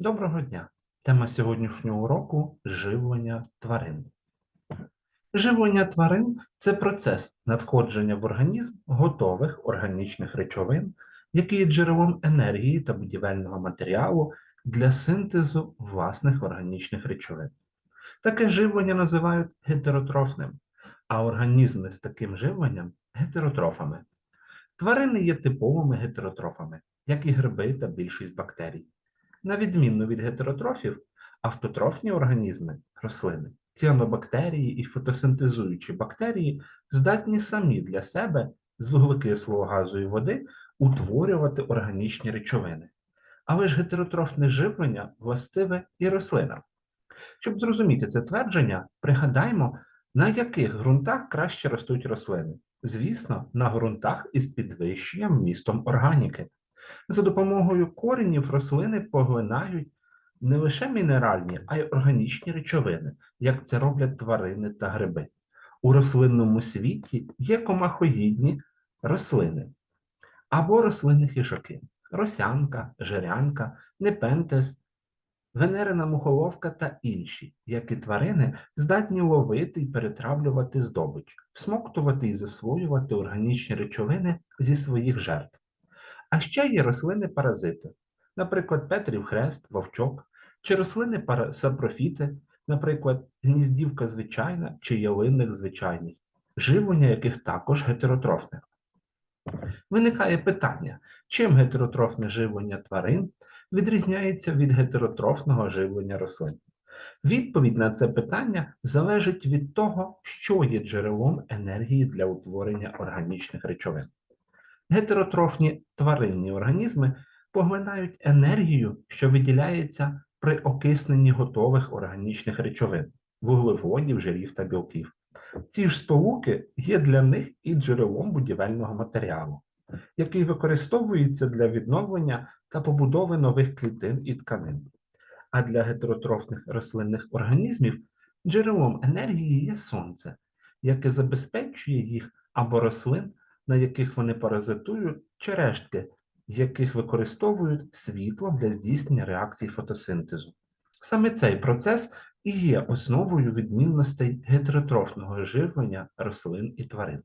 Доброго дня! Тема сьогоднішнього уроку живлення тварин. Живлення тварин це процес надходження в організм готових органічних речовин, які є джерелом енергії та будівельного матеріалу для синтезу власних органічних речовин. Таке живлення називають гетеротрофним, а організми з таким живленням гетеротрофами. Тварини є типовими гетеротрофами, як і гриби та більшість бактерій. На відміну від гетеротрофів, автотрофні організми, рослини, ціанобактерії і фотосинтезуючі бактерії здатні самі для себе з вуглекислого газу і води утворювати органічні речовини. Але ж гетеротрофне живлення властиве і рослинам. Щоб зрозуміти це твердження, пригадаймо, на яких ґрунтах краще ростуть рослини. Звісно, на ґрунтах із підвищенням вмістом органіки. За допомогою коренів рослини поглинають не лише мінеральні, а й органічні речовини, як це роблять тварини та гриби. У рослинному світі є комахоїдні рослини або рослинні хижаки, росянка, жирянка, непентес, венерина мухоловка та інші, як і тварини, здатні ловити і перетравлювати здобич, всмоктувати і засвоювати органічні речовини зі своїх жертв. А ще є рослини-паразити, наприклад, Петрів хрест, вовчок, чи рослини сапрофіти, наприклад, гніздівка звичайна чи ялинник звичайний, живлення яких також гетеротрофне. Виникає питання, чим гетеротрофне живлення тварин відрізняється від гетеротрофного живлення рослин? Відповідь на це питання залежить від того, що є джерелом енергії для утворення органічних речовин. Гетеротрофні тваринні організми поглинають енергію, що виділяється при окисненні готових органічних речовин, вуглеводів, жирів та білків. Ці ж сполуки є для них і джерелом будівельного матеріалу, який використовується для відновлення та побудови нових клітин і тканин. А для гетеротрофних рослинних організмів джерелом енергії є сонце, яке забезпечує їх або рослин на яких вони паразитують, чи рештки, яких використовують світло для здійснення реакцій фотосинтезу. Саме цей процес і є основою відмінностей гетеротрофного живлення рослин і тварин.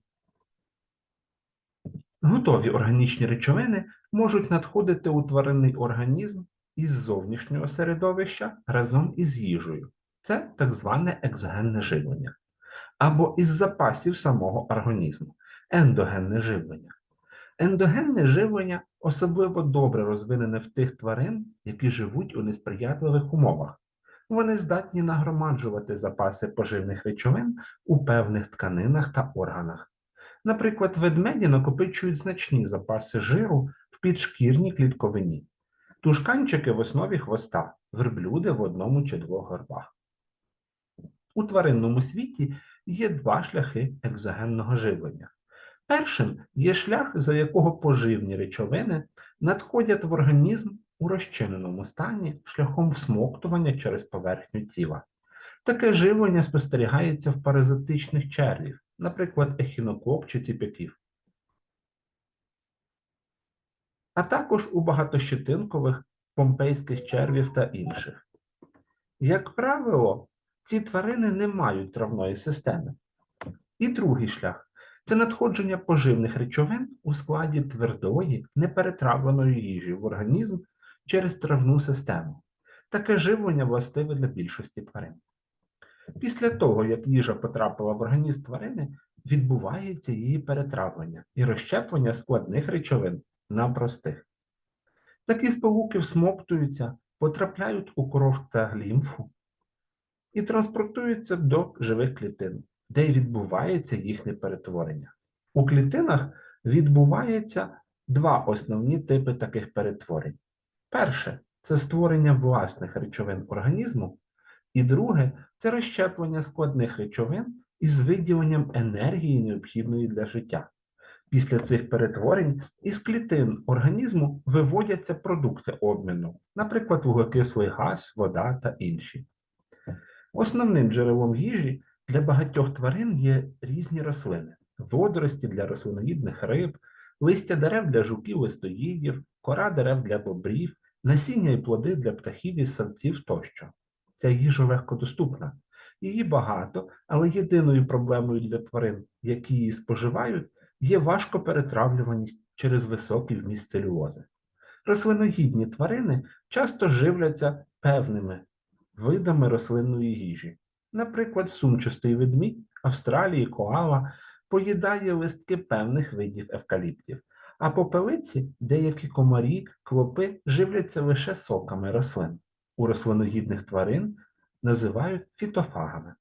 Готові органічні речовини можуть надходити у тваринний організм із зовнішнього середовища разом із їжею. Це так зване екзогенне живлення, або із запасів самого організму ендогенне живлення. Ендогенне живлення особливо добре розвинене в тих тварин, які живуть у несприятливих умовах. Вони здатні нагромаджувати запаси поживних речовин у певних тканинах та органах. Наприклад, ведмеді накопичують значні запаси жиру в підшкірній клітковині, тушканчики в основі хвоста, верблюди в одному чи двох горбах. У тваринному світі є два шляхи екзогенного живлення. Першим є шлях, за якого поживні речовини надходять в організм у розчиненому стані шляхом всмоктування через поверхню тіла. Таке живлення спостерігається в паразитичних червів, наприклад, ехінокок чи тіпяків, а також у багатощетинкових помпейських червів та інших. Як правило, ці тварини не мають травної системи. І другий шлях це надходження поживних речовин у складі твердої, неперетравленої їжі в організм через травну систему. Таке живлення властиве для більшості тварин. Після того, як їжа потрапила в організм тварини, відбувається її перетравлення і розщеплення складних речовин на простих. Такі сполуки всмоктуються, потрапляють у кров та лімфу і транспортуються до живих клітин де відбувається їхнє перетворення. У клітинах відбувається два основні типи таких перетворень. Перше це створення власних речовин організму, і друге це розщеплення складних речовин із виділенням енергії, необхідної для життя. Після цих перетворень із клітин організму виводяться продукти обміну, наприклад, вуглекислий газ, вода та інші. Основним джерелом їжі для багатьох тварин є різні рослини: водорості для рослиноїдних риб, листя дерев для жуків листоїдів, кора дерев для бобрів, насіння і плоди для птахів і савців тощо. Ця їжа легкодоступна. Її багато, але єдиною проблемою для тварин, які її споживають, є важкоперетравлюваність через високий вміст целюлози. Рослиногідні тварини часто живляться певними видами рослинної їжі. Наприклад, сумчастий ведмідь Австралії коала поїдає листки певних видів евкаліптів, а попелиці деякі комарі, клопи живляться лише соками рослин. У рослиногідних тварин називають фітофагами.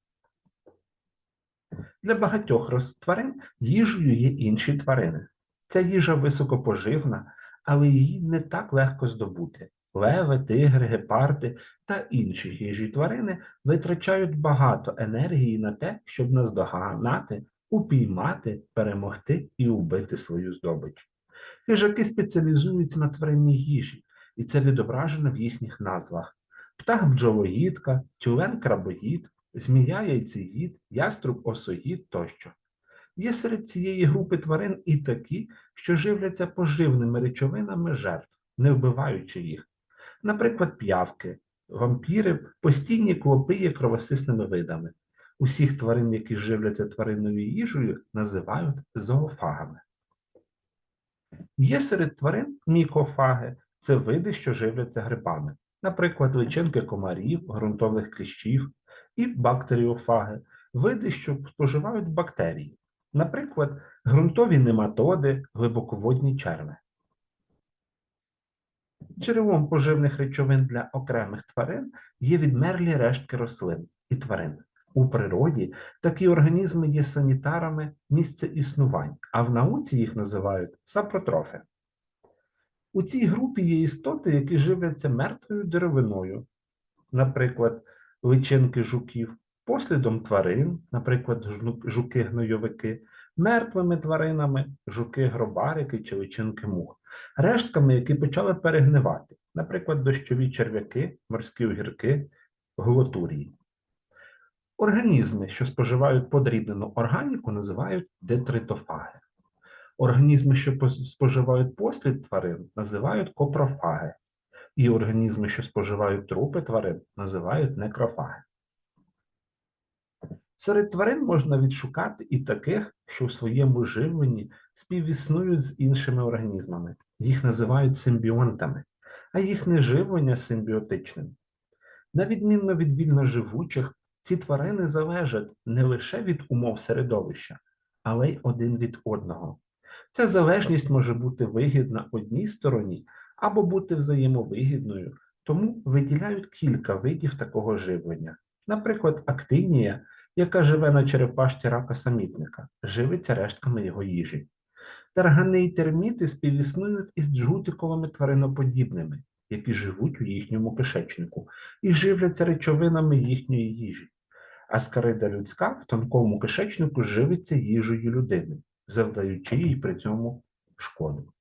Для багатьох тварин їжею є інші тварини. Ця їжа високопоживна, але її не так легко здобути. Леви, тигри, гепарди та інші хижі тварини витрачають багато енергії на те, щоб наздоганати, упіймати, перемогти і убити свою здобич. Хижаки спеціалізуються на тваринній їжі, і це відображено в їхніх назвах: птах бджолоїдка, тюлен крабоїд, змія яйцеїд, яструб осоїд тощо. Є серед цієї групи тварин і такі, що живляться поживними речовинами жертв, не вбиваючи їх. Наприклад, п'явки, вампіри, постійні клопи є кровосисними видами. Усіх тварин, які живляться тваринною їжею, називають зоофагами. Є серед тварин мікофаги це види, що живляться грибами, наприклад, личинки комарів, ґрунтових кліщів, і бактеріофаги види, що споживають бактерії, наприклад, ґрунтові нематоди, глибоководні черви. Джерелом поживних речовин для окремих тварин є відмерлі рештки рослин і тварин. У природі такі організми є санітарами місця існувань, а в науці їх називають сапротрофи. У цій групі є істоти, які живляться мертвою деревиною, наприклад, личинки жуків, послідом тварин, наприклад, жуки-гнойовики, мертвими тваринами, жуки-гробарики чи личинки мух, рештками, які почали перегнивати, наприклад, дощові черв'яки, морські огірки, глотурії. Організми, що споживають подрібнену органіку, називають детритофаги. Організми, що споживають послід тварин, називають копрофаги. І організми, що споживають трупи тварин, називають некрофаги. Серед тварин можна відшукати і таких, що в своєму живленні співіснують з іншими організмами. Їх називають симбіонтами, а їхнє живлення симбіотичним. На відміну від вільноживучих, ці тварини залежать не лише від умов середовища, але й один від одного. Ця залежність може бути вигідна одній стороні або бути взаємовигідною, тому виділяють кілька видів такого живлення. Наприклад, актинія, яка живе на черепашці рака самітника, живиться рештками його їжі. Таргани і терміти співіснують із джгутиковими твариноподібними, які живуть у їхньому кишечнику і живляться речовинами їхньої їжі. А скарида людська в тонкому кишечнику живиться їжею людини, завдаючи їй при цьому шкоду.